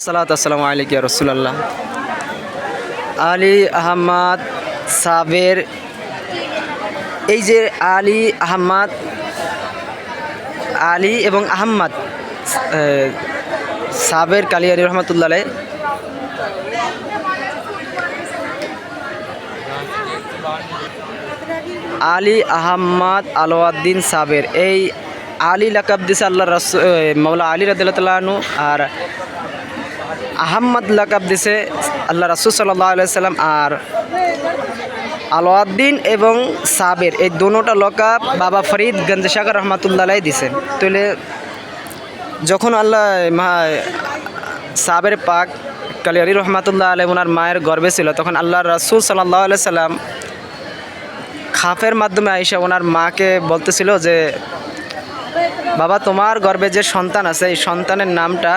সালাত আসসালামু আলাইকুম রসুল্লাহ আলী আহমদ সাবের এই যে আলী আহমদ আলী এবং আহম্মদ আহ, সাবের কালিয়ারি রহমতুল্লাহ আলাই আলী আহম্মদ আলোয়াদ্দিন সাবের। এই আলী লাকাব দিছে আল্লাহ রস মৌলা আলী রাদিল্লাহনু আর আহম্মদ লাকাব দিছে আল্লাহ রাসুল সাল্লাহ সাল্লাম আর আলোয়াদ্দিন এবং সাবের। এই দোনোটা লকাব বাবা ফরিদ গঞ্জসাগর রহমাতুল্লাহ দিছে। তাহলে যখন আল্লাহ সাবের পাক কালিয়ারি রহমাতুল্লাহ আলহ ওনার মায়ের গর্বে ছিল, তখন আল্লাহ রাসুল সাল্লাহ আলাই সাল্লাম খাফের মাধ্যমে আইসা ওনার মাকে বলতেছিল যে, বাবা, তোমার গর্বে যে সন্তান আছে, এই সন্তানের নামটা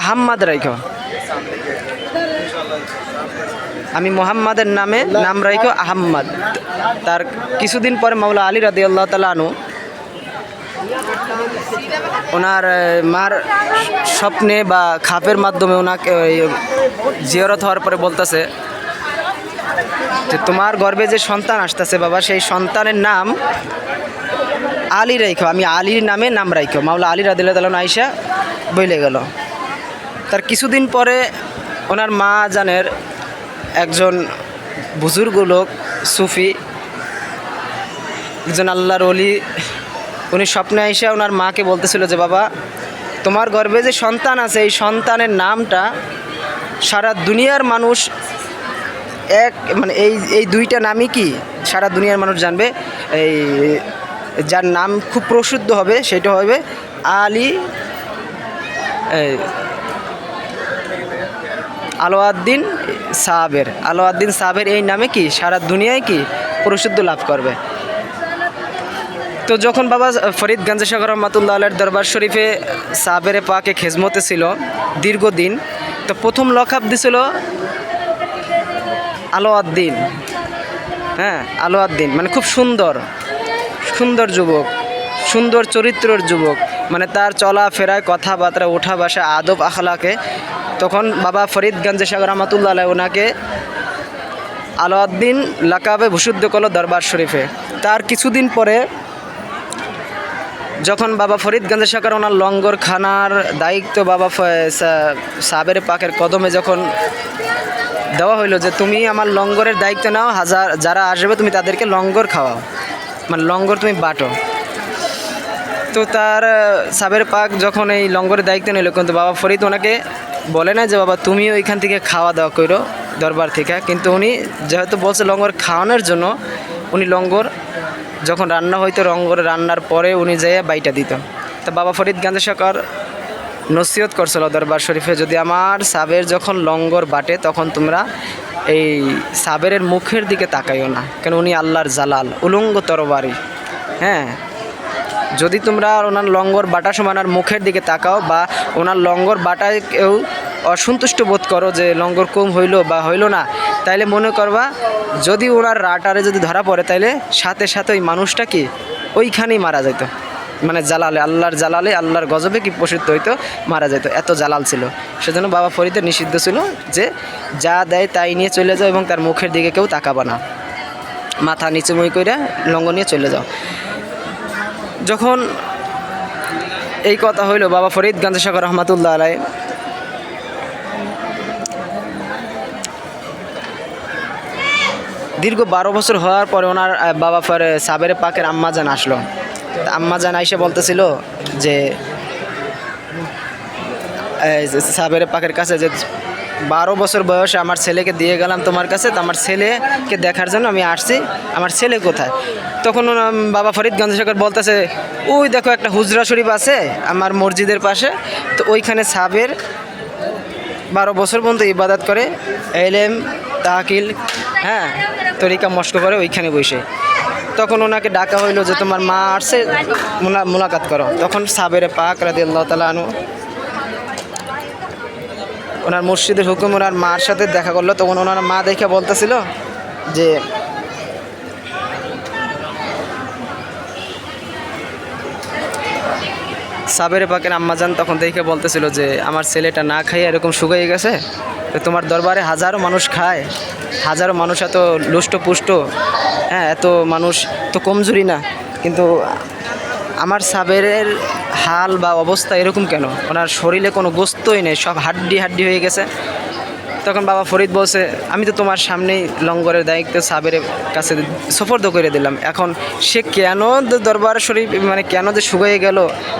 আহাম্মদ রাইখো। আমি মোহাম্মদের নামে নাম রাইখো আহাম্মদ। তার কিছুদিন পরে মাওলা আলী রাদি আল্লাহ তালা ওনার মার স্বপ্নে বা খাপের মাধ্যমে ওনাকে জিয়রত হওয়ার পরে বলতেছে যে, তোমার গর্বে যে সন্তান আসতেছে বাবা, সেই সন্তানের নাম আলী রাইখো। আমি আলীর নামে নাম রাইখো। মাওলা আলী রাদিল্লাহ তালন আইসা বইলে গেল। কিছুদিন পরে ওনার মা জানের একজন বুজুর্গ লোক, সুফি, একজন আল্লাহর অলি উনি স্বপ্নে আইসা ওনার মাকে বলতেছিল যে, বাবা, তোমার গর্ভে যে সন্তান আছে, এই সন্তানের নামটা সারা দুনিয়ার মানুষ এক মানে এই এই দুইটা নামই কি? সারা দুনিয়ার মানুষ জানবে। এই, যার নাম খুব প্রসিদ্ধ হবে, সেটা হবে আলী আলোয়াদ্দিন সাহাবের। আলোয়াদ্দিন সাহাবের এই নামে কি? সারা দুনিয়ায় কি প্রসিদ্ধ লাভ করবে? তো যখন বাবা ফরিদ গঞ্জসাগর রহমাতুল্লাহ আলের দরবার শরীফে সাবের পাকে খেজমতে ছিল দীর্ঘদিন, তো প্রথম লকাব দিছিল আলোয়াদ্দিন হ্যাঁ আলোয়াদ্দিন মানে খুব সুন্দর সুন্দর যুবক, সুন্দর চরিত্রের যুবক। মানে তার চলাফেরায়, কথাবার্তা ওঠা বাসা আদব, আখলাকে তখন বাবা ফরিদ গঞ্জসাগর রহমাতুল্লাহ ওনাকে আলাউদ্দিন লাকাবে ভূষুদ্ধ করল দরবার শরীফে। তার কিছুদিন পরে যখন বাবা ফরিদ গঞ্জসাগর ওনার লঙ্গর খানার দায়িত্ব বাবা সাবের পাকের কদমে যখন দেওয়া হইল যে তুমি আমার লঙ্গরের দায়িত্ব নাও, হাজার যারা আসবে তুমি তাদেরকে লঙ্গর খাওয়াও। মানে লঙ্গর তুমি বাটো। তো তার সাবের পাক যখন এই লঙ্গরের দায়িত্ব নিল, কিন্তু বাবা ফরিদ ওনাকে বলে না যে, বাবা, তুমিও ওইখান থেকে খাওয়া দাওয়া করো দরবার থেকে। কিন্তু উনি যেহেতু বলছে লঙ্গর খাওয়ানোর জন্য, উনি লঙ্গর যখন রান্না হইতো, লঙ্গর রান্নার পরে উনি যেয়ে বাইটা দিত। তো বাবা ফরিদ গান্ধী সরকার নসিহত করছিল দরবার শরীফে, যদি আমার সাবের যখন লঙ্গর বাটে, তখন তোমরা এই সাবেরের মুখের দিকে তাকাইও না। কেন উনি আল্লাহর জালাল, উলঙ্গ তরবারি। হ্যাঁ? যদি তোমরা ওনার লঙ্গর বাটা সমান আর মুখের দিকে তাকাও বা ওনার লঙ্গর বাটায় কেউ অসন্তুষ্ট বোধ করো যে লঙ্গর কম হইল বা হইল না, তাইলে মনে করবা যদি ওনার রাটারে যদি ধরা পড়ে, তাইলে সাথে সাথে ওই মানুষটা কি ওইখানেই মারা যেত মানে জালালে, আল্লাহর জালালে, আল্লাহর গজবে কি প্রসিদ্ধ হইতো, মারা যেত এত জালাল ছিল। সেজন্য বাবা ফরিদের নিষিদ্ধ ছিল যে যা দেয় তাই নিয়ে চলে যাও এবং তার মুখের দিকে কেউ তাকাবা না। মাথা নিচু মুই করে লঙ্গ নিয়ে চলে যাও। যখন এই কথা হইল বাবা ফরিদ গান্ধীসাগর রহমাতুল্লাহ আলাই দীর্ঘ বারো বছর হওয়ার পরে ওনার বাবা ফরে সাবের পাকের আম্মাজান আসলো। তা আম্মাজান আইসে বলতেছিল যে সাবের পাকের কাছে যে বারো বছর বয়সে আমার ছেলেকে দিয়ে গেলাম তোমার কাছে, তো আমার ছেলেকে দেখার জন্য আমি আসছি। আমার ছেলে কোথায়? তখন বাবা ফরিদ গঞ্জশেখর বলতেছে ওই দেখো একটা হুজরা শরীফ আছে আমার মসজিদের পাশে। তো ওইখানে সাবের বারো বছর পর্যন্ত ইবাদত করে, এলেম তাকিল হ্যাঁ তরিকা মস্ক করে ওইখানে বসে। তখন ওনাকে ডাকা হইল যে তোমার মা আসছে, মুলা, মোলাকাত করো। তখন সাবের পাক রাদি আল্লাহ তালা আনু ওনার মসজিদের হুকুম, ওনার মার সাথে দেখা করল। তখন ওনার মা দেখে বলতেছিল যে, সাবেরে পাকের আম্মাজান তখন দেখে বলতেছিল যে, আমার ছেলেটা না খাইয়ে এরকম শুকিয়ে গেছে, তো তোমার দরবারে হাজারো মানুষ খায়, হাজারো মানুষ এত লুষ্ট পুষ্ট হ্যাঁ এত মানুষ তো কমজোরি না, কিন্তু আমার সাবেরের হাল বা অবস্থা এরকম কেন? ওনার শরীরে কোনো গোস্তই নেই, সব হাড্ডি হাড্ডি হয়ে গেছে। তখন বাবা ফরিদ বলছে, আমি তো তোমার সামনেই লঙ্গরের দায়িত্ব সাবেরের কাছে সফর্দ করে দিলাম। এখন সে কেন দরবার শরীফ মানে কেন যে শুকিয়ে গেল,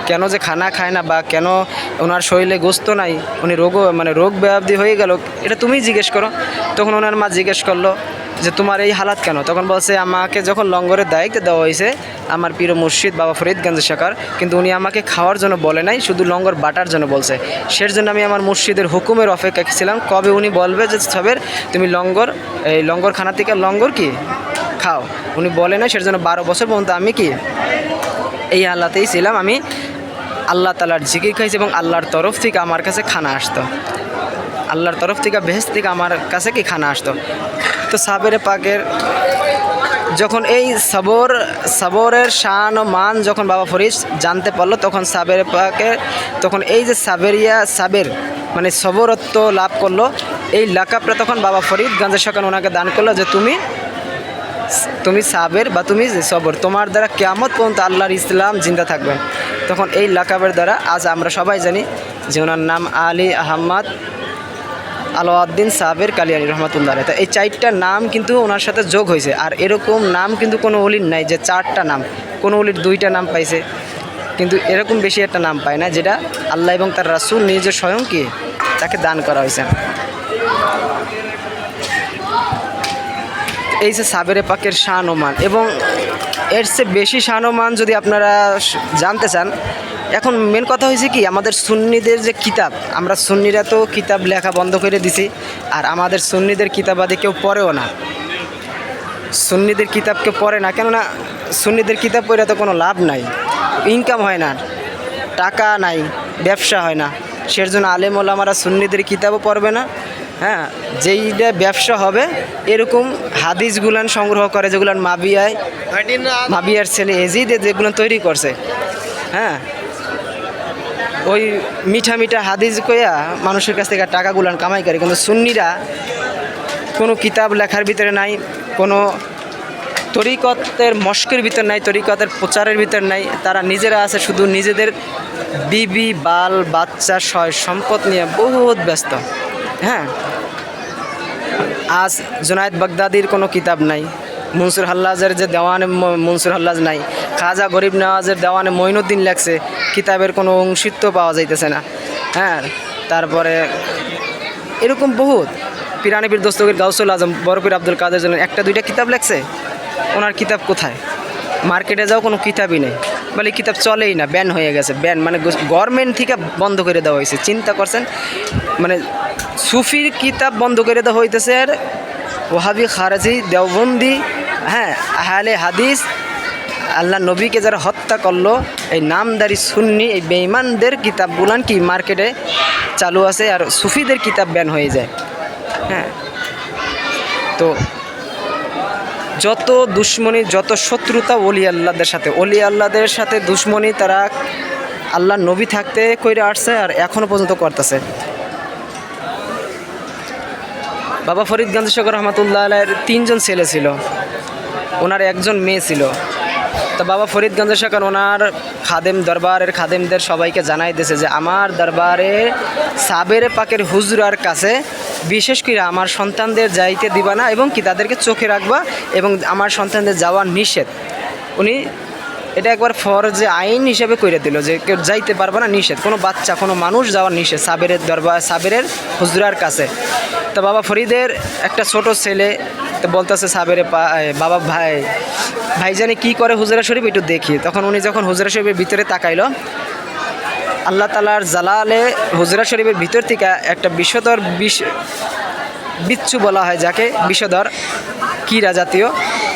কেন যে খানা খায় না বা কেন ওনার শরীরে গোস্ত নাই, উনি রোগও মানে রোগ ব্যাধি হয়ে গেল, এটা তুমি জিজ্ঞেস করো? তখন ওনার মা জিজ্ঞেস করল যে তোমার এই হালাত কেন? তখন বলছে, আমাকে যখন লঙ্গরের দায়িত্ব দেওয়া হয়েছে, আমার প্রিয় মুর্শিদ বাবা ফরিদ ফরিদগঞ্জ শাখার, কিন্তু উনি আমাকে খাওয়ার জন্য বলে নাই, শুধু লঙ্গর বাটার জন্য বলছে। সের জন্য আমি আমার মুর্শিদের হুকুমের অপেক্ষা ছিলাম। কবে উনি বলবে যে, সবের তুমি লঙ্গর, এই লঙ্গর খানা থেকে লঙ্গর কি? খাও। উনি বলে না সের জন্য বারো বছর পর্যন্ত আমি কি? এই হালাতেই ছিলাম। আমি আল্লাহ তালার জিকির খাইছি এবং আল্লাহর তরফ থেকে আমার কাছে খানা আসতো। আল্লাহর তরফ থেকে বেহেস থেকে আমার কাছে কি খানা আসতো? তো সাবের পাকের যখন এই সবর, সবরের শান ও মান যখন বাবা ফরিদ জানতে পারল, তখন সাবের পাকে, তখন এই যে সাবেরিয়া, সাবের মানে সবরত্ব লাভ করল, এই লাকাবটা তখন বাবা ফরিদ গাঞ্জা সকান ওনাকে দান করল যে তুমি তুমি সাবের বা তুমি সবর, তোমার দ্বারা কেয়ামত পর্যন্ত আল্লাহর ইসলাম জিন্দা থাকবে। তখন এই লাকাবের দ্বারা আজ আমরা সবাই জানি যে ওনার নাম আলী আহম্মদ আলাউদ্দিন সাবের কালিয়ানি রহমতুল্লাহ তো এই চারটা নাম কিন্তু ওনার সাথে যোগ হয়েছে। আর এরকম নাম কিন্তু কোনো অলির নাই যে চারটা নাম। কোনো অলির দুইটা নাম পাইছে। কিন্তু এরকম বেশি একটা নাম পায় না যেটা আল্লাহ এবং তার রাসুল নিজে স্বয়ং কি তাকে দান করা হয়েছে। এই যে সাবেরে পাকের শান ও মান। এবং এর চেয়ে বেশি শান ও মান যদি আপনারা জানতে চান এখন মেন কথা হয়েছে কি আমাদের সুন্নিদের যে কিতাব আমরা সুন্নিরা তো কিতাব লেখা বন্ধ করে দিছি আর আমাদের সুন্নিদের কিতাবাদি কেউ পড়েও না। সুন্নিদের কিতাব কেউ পড়ে না কেননা সুন্নিদের কিতাব পড়ে তো কোনো লাভ নাই ইনকাম হয় না টাকা নাই ব্যবসা হয় না। সের জন্য আলেম ওলামারা সুন্নিদের কিতাবও পড়বে না হ্যাঁ যেইটা ব্যবসা হবে এরকম হাদিসগুলান সংগ্রহ করে যেগুলান মাবিয়ায় মাবিয়ার ছেলে এজিদে যেগুলো তৈরি করছে হ্যাঁ ওই মিঠা মিঠা হাদিস কইয়া মানুষের কাছ থেকে টাকাগুলান কামাই করে, কিন্তু সুন্নিরা কোনো কিতাব লেখার ভিতরে নাই, কোনো তরিকতের মস্কের ভিতর নাই, তরিকতের প্রচারের ভিতর নাই, তারা নিজেরা আছে, শুধু নিজেদের বিবি, বাল, বাচ্চা, সয়, সম্পদ নিয়ে বহুত ব্যস্ত। হ্যাঁ? আজ জোনায়েদ বাগদাদির কোনো কিতাব নাই, মনসুর হাল্লাজের যে দেওয়ান মনসুর হাল্লাজ নাই খাজা গরিব নওয়াজের দেওয়ানে মঈনুদ্দিন লেখছে, কিতাবের কোনো অংশিত্ব পাওয়া যাইতেছে না। হ্যাঁ তারপরে এরকম বহুত। পিরানিবির দস্তগীর গাউসুল আজম বরফির আব্দুল কাদের জন্য একটা দুইটা কিতাব লেখছে? ওনার কিতাব কোথায়? মার্কেটে যাও, কোনো কিতাবই নেই। বলে কিতাব চলেই না, ব্যান হয়ে গেছে, ব্যান। মানে গভর্নমেন্ট থেকে বন্ধ করে দেওয়া হয়েছে। চিন্তা করছেন? মানে সুফির কিতাব বন্ধ করে দেওয়া হইতেছে আর ওহাবি খারাজি, দেওবন্দি হ্যাঁ আহলে হাদিস আল্লাহ নবীকে যারা হত্যা করল, এই নামদারি সুন্নি, এই বেঈমানদের কিতাবগুলান কি মার্কেটে চালু আছে আর সুফিদের কিতাব ব্যান হয়ে যায়? হ্যাঁ। তো যত দুশ্মনী, যত শত্রুতা অলি আল্লাহদের সাথে অলি আল্লাহদের সাথে দুশ্মনী তারা আল্লাহ নবী থাকতে কইরা আসছে আর এখনও পর্যন্ত করতেছে। বাবা ফরিদ গান্ধী শকর রহমতুল্লাহ আলাইয়ের তিনজন ছেলে ছিল। ওনার একজন মেয়ে ছিল। তো বাবা ফরিদ গঞ্জ ওনার খাদেম দরবারের খাদেমদের সবাইকে জানাই দিয়েছে যে আমার দরবারে সাবের পাকের হুজরার কাছে বিশেষ করে আমার সন্তানদের যাইতে দিবা না এবং কি তাদেরকে চোখে রাখবা এবং আমার সন্তানদের যাওয়া নিষেধ। উনি এটা একবার ফরজে আইন হিসেবে করে দিল যে কেউ যাইতে পারবে না, নিষেধ। কোনো বাচ্চা, কোনো মানুষ যাওয়ার নিষেধ সাবেরের দরবার সাবেরের হুজরার কাছে। তো বাবা ফরিদের একটা ছোট ছেলে তো বলতেছে সাবেরে বাবা ভাই ভাইজানি কি করে হুজরা শরীফ একটু দেখি। তখন উনি যখন হুজরা শরীফের ভিতরে তাকাইলো, আল্লাহ তালার জালালে হুজরা শরীফের ভিতর থেকে একটা বিষধর বিষ, বিচ্ছু বলা হয় যাকে, বিষধর কীরা জাতীয়।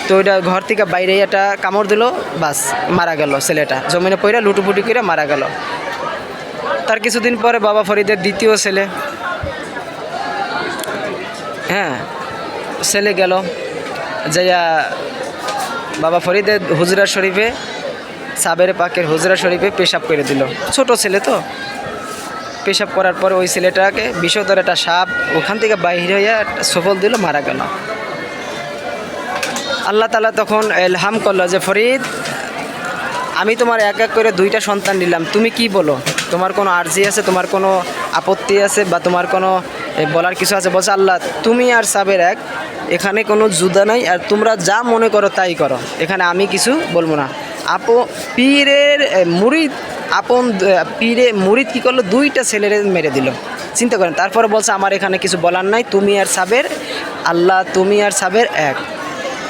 তো ওইটা ঘর থেকে বাইরে একটা কামড় দিল, বাস মারা গেল ছেলেটা। জমিনে পইরা লুটুপুটি করে মারা গেল। তার কিছুদিন পরে বাবা ফরিদের দ্বিতীয় ছেলে। হ্যাঁ ছেলে গেল, যাইয়া বাবা ফরিদের হুজরা শরীফে, সাবের পাকের হুজরা শরীফে পেশাব করে দিল। ছোট ছেলে তো। পেশাব করার পরে ওই ছেলেটাকে বিষধর একটা সাপ ওখান থেকে হয়ে একটা সফল দিল, মারা গেল। আল্লাহ তালা তখন এলহাম করল যে, ফরিদ, আমি তোমার এক এক করে দুইটা সন্তান নিলাম। তুমি কি বলো? তোমার কোনো আর্জি আছে? তোমার কোনো আপত্তি আছে? বা তোমার কোনো বলার কিছু আছে? বলছে, আল্লাহ, তুমি আর সাবের এক এখানে কোনো জুদা নাই আর তোমরা যা মনে করো তাই করো। এখানে আমি কিছু বলব না। আপ পীরের এ, মুরিদ আপন পীরে মুরিদ কী করল? দুইটা ছেলেরে মেরে দিল। চিন্তা করেন তারপরে বলছে আমার এখানে কিছু বলার নাই তুমি আর সাবের আল্লাহ তুমি আর সাবের এক।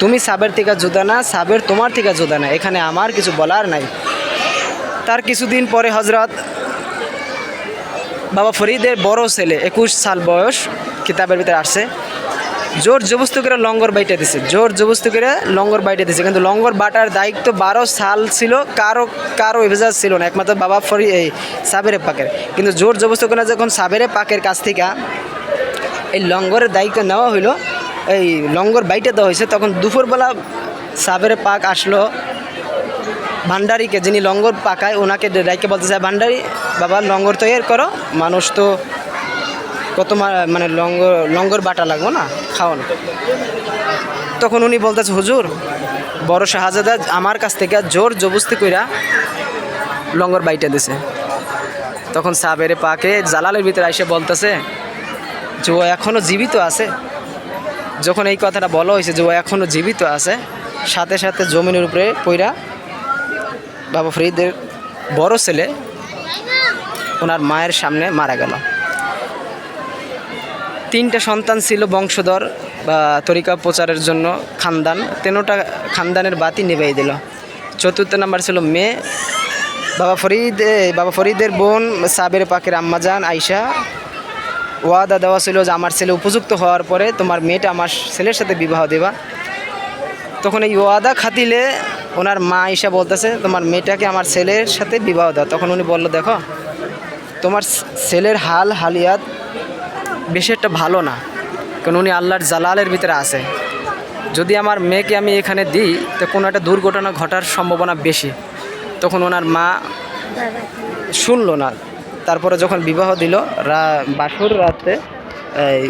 তুমি সাবের থেকে জুদা না সাবের তোমার থেকে জুদা না। এখানে আমার কিছু বলার নাই। তার কিছুদিন পরে হজরত বাবা ফরিদের বড় ছেলে একুশ সাল বয়স কিতাবের ভিতরে আসছে। জোর জবস্ত করে লঙ্গর বাইটে দিছে, জোর জবস্ত করে লঙ্গর বাইটে দিছে। কিন্তু লঙ্গর বাটার দায়িত্ব বারো সাল ছিল, কারও কারও এভেজাজ ছিল না, একমাত্র বাবা ফরি, এই সাবেরে পাকের। কিন্তু জোর জবস্ত করে যখন সাবেরে পাকের কাছ থেকে এই লঙ্গরের দায়িত্ব নেওয়া হইল, এই লঙ্গর বাইটে দেওয়া হয়েছে তখন দুপুরবেলা সাবেরে পাক আসলো ভান্ডারিকে, যিনি লঙ্গর পাকায়, ওনাকে ডাইকে বলতে চায় ভান্ডারি, বাবা, লঙ্গর তৈরি করো, মানুষ তো কত মানে লঙ্গর লঙ্গর বাটা লাগবো না, খাওয়ান। তখন উনি বলতেছে, হুজুর, বড় শাহজাদা আমার কাছ থেকে জোর জবস্তি কইরা লঙ্গর বাইটা দিছে। তখন সাবেরে পাকে জালালের ভিতরে এসে বলতেছে, যে ও এখনও জীবিত আছে। যখন এই কথাটা বলা হয়েছে যে ও এখনও জীবিত আছে, সাথে সাথে জমিনের উপরে পইরা বাবা ফরিদের বড় ছেলে ওনার মায়ের সামনে মারা গেল। তিনটা সন্তান ছিল বংশধর, বা তরিকা প্রচারের জন্য খানদান। তেনোটা খানদানের বাতি নিভাই দিল। চতুর্থ নাম্বার ছিল মেয়ে। বাবা ফরিদ বাবা ফরিদের বোন সাবের পাকের আম্মাজান আয়শা। ওয়াদা দেওয়া ছিল যে আমার ছেলে উপযুক্ত হওয়ার পরে তোমার মেয়েটা আমার ছেলের সাথে বিবাহ দেবা। তখন এই ওয়াদা খাতিলে ওনার মা আয়শা বলতেছে, তোমার মেয়েটাকে আমার ছেলের সাথে বিবাহ দাও। তখন উনি বলল, দেখো, তোমার ছেলের হাল, হালিয়াত বেশি একটা ভালো না, কারণ উনি আল্লাহর জালালের ভিতরে আছে। যদি আমার মেয়েকে আমি এখানে দিই, তো কোনো একটা দুর্ঘটনা ঘটার সম্ভাবনা বেশি। তখন ওনার মা শুনলো না। তারপরে যখন বিবাহ দিল, রা, বাসুর রাতে, এই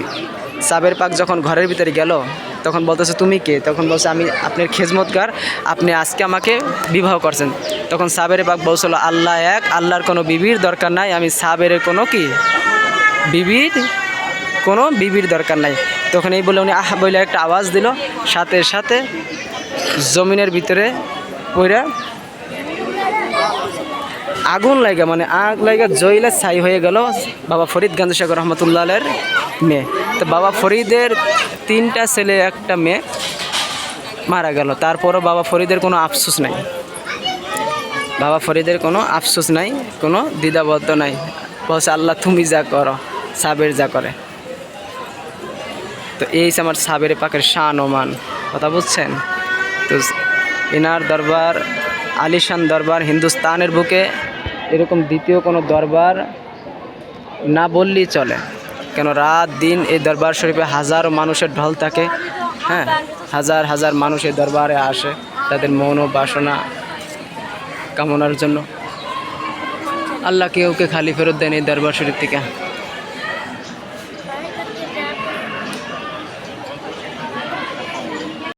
সাবের পাক যখন ঘরের ভিতরে গেল, তখন বলতেছে, তুমি কে? তখন বলছে, আমি আপনার খেজমতগার, আপনি আজকে আমাকে বিবাহ করছেন। তখন সাবের পাক বলছিল, আল্লাহ এক, আল্লাহর কোনো বিবির দরকার নাই, আমি সাবেরের কোনো কি? বিবির কোনো বিবির দরকার নাই। তখন এই বলে উনি আহ বলে একটা আওয়াজ দিল। সাথে সাথে জমিনের ভিতরে পইরা আগুন লাগে মানে আগ লাগে জইলে ছাই হয়ে গেল বাবা ফরিদ গান্ধীসাগর রহমতুল্লাহের মেয়ে। তো বাবা ফরিদের তিনটা ছেলে, একটা মেয়ে মারা গেল। তারপরও বাবা ফরিদের কোনো আফসোস নাই। বাবা ফরিদের কোনো আফসোস নাই, কোনো দ্বিধাবদ্ধ নাই। বলছে, আল্লাহ, তুমি যা করো, সাবের যা করে। তো এই হচ্ছে আমার সাবের পাকের শান ওমান, কথা বুঝছেন? তো এনার দরবার, আলিশান দরবার হিন্দুস্তানের বুকে এরকম দ্বিতীয় কোনো দরবার না বললেই চলে। কেন রাত দিন এই দরবার শরীফে হাজারো মানুষের ঢল থাকে হ্যাঁ? হাজার হাজার মানুষ এই দরবারে আসে, তাদের মন ও বাসনা কামনার জন্য। আল্লাহ কেউকে খালি ফেরত দেন এই দরবার শরীফ থেকে।